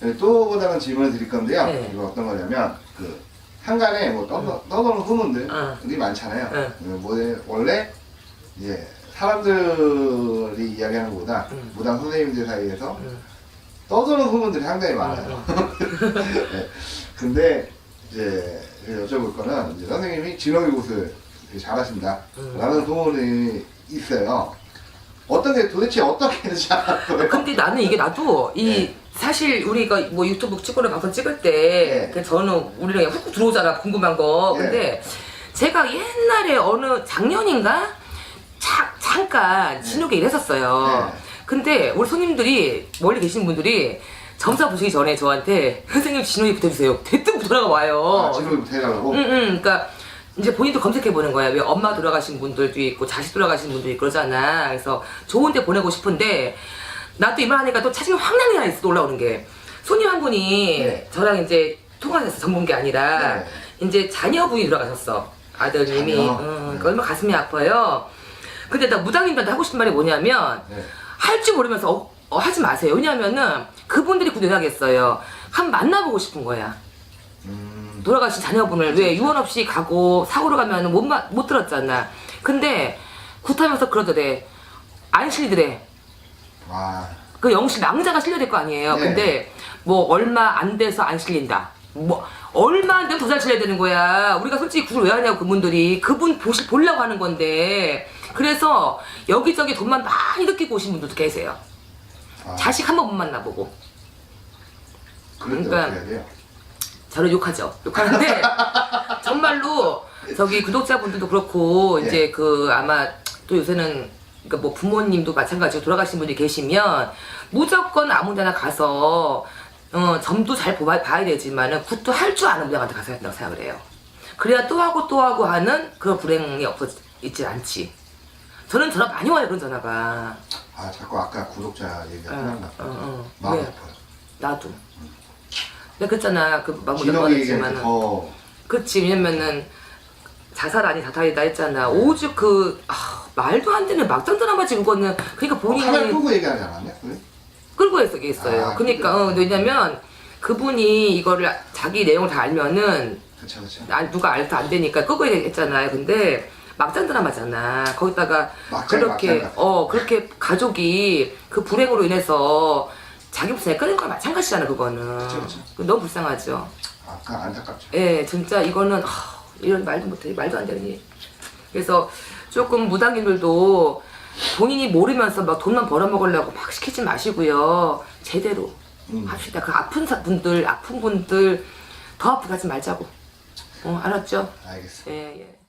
네, 또 다른 질문을 드릴 건데요. 네. 이거 어떤 거냐면 그 한간에 뭐 떠, 떠도는 후문들이 어. 많잖아요. 네. 그 뭐, 원래 이제 사람들이 이야기하는 것보다 음. 무당 선생님들 사이에서 음. 떠도는 후문들이 상당히 많아요. 네. 근데 이제 여쭤볼 거는 이제 선생님이 진호기 곳을 잘하신다. 음. 라는 소문이 있어요. 어떤 게 도대체 어떻게 잘하는 근데 나는 이게 나도 이 네. 사실 우리가 뭐 유튜브 찍거나 방송 찍을 때 네. 그 저는 우리랑 그냥 훅 들어오잖아 궁금한 거 네. 근데 제가 옛날에 어느 작년인가 자, 잠깐 진욱에 일했었어요 네. 근데 우리 손님들이 멀리 계신 분들이 점사 보시기 전에 저한테 선생님 진욱이 붙여주세요 대뜸 돌아가 와요 아, 진호기부터 해달라고? 응, 응. 그러니까 이제 본인도 검색해 보는 거야. 왜 엄마 돌아가신 분들도 있고 자식 돌아가신 분도 있고 그러잖아. 그래서 좋은데 보내고 싶은데 나도 이만하니까 또 차징이 확 난리가 있어 또 올라오는 게 손님 한 분이 네. 저랑 이제 통화를 했어 전문 게 아니라 네. 이제 자녀분이 돌아가셨어 아들님이 자녀? 응, 네. 얼마 나 가슴이 아파요. 근데 나 무당님들한테 하고 싶은 말이 뭐냐면 네. 할 줄 모르면서 어, 어, 하지 마세요. 왜냐면은 그분들이 구대하겠어요. 한번 만나보고 싶은 거야. 음, 돌아가신 자녀분을 왜 유언 없이 가고 사고로 가면 못, 마- 못 들었잖아. 근데 굿하면서 그러더래. 안 실리더래. 와. 그 영실 낭자가 실려야 될 거 아니에요. 네. 근데 뭐 얼마 안 돼서 안 실린다. 뭐 얼마 안 되면 더 잘 실려야 되는 거야. 우리가 솔직히 구를 왜 하냐고 그분들이 그분 보시 보려고 하는 건데. 그래서 여기저기 돈만 많이 느끼고 오신 분들도 계세요. 아, 자식 한 번 못 만나보고. 그러니까 어떻게 해야 돼요? 저를 욕하죠. 욕하는데 정말로 저기 구독자분들도 그렇고 예. 이제 그 아마 또 요새는 그러니까 뭐 부모님도 마찬가지로 돌아가신 분이 계시면 무조건 아무데나 가서 어 점도 잘 봐, 봐야 되지만은 굿도 할 줄 아는 분한테 가서 해야 된다고 생각을 해요. 그래야 또 하고 또 하고 하는 그런 불행이 없어 있지 않지. 저는 전화 많이 와요 그런 전화가. 아, 자꾸 아까 구독자 얘기가 어, 생각나. 어, 어. 마음 왜? 아파요. 나도. 내가 그랬잖아 그 마음 진호기 얘기는 했지만은. 더 그치 왜냐면은 자살 아니 자살이다 했잖아 오죽 그 아, 말도 안 되는 막장 드라마 찍은 거는 그러니까 본인이 화면 끄고 얘기하지 않았냐? 그래? 끌고 했어 있어요 아, 그러니까 어, 왜냐면 그분이 이거를 자기 내용을 다 알면은 그쵸, 그쵸. 아, 누가 알도 안 되니까 끄고 했잖아요 근데 막장 드라마잖아 거기다가 막장, 그렇게 막장. 어 그렇게 가족이 그 불행으로 인해서 자기 무슨 끌는 거랑 마찬가지잖아 그거는 그쵸, 그쵸. 너무 불쌍하죠 아까 안타깝죠. 예, 진짜 이거는 하, 이런 말도 못해 말도 안 되는 일. 그래서 조금 무당인들도 본인이 모르면서 막 돈만 벌어먹으려고 막 시키지 마시고요. 제대로 음. 합시다. 그 아픈 사- 분들, 아픈 분들 더 아프게 하지 말자고. 어, 알았죠? 알겠어. 예, 예.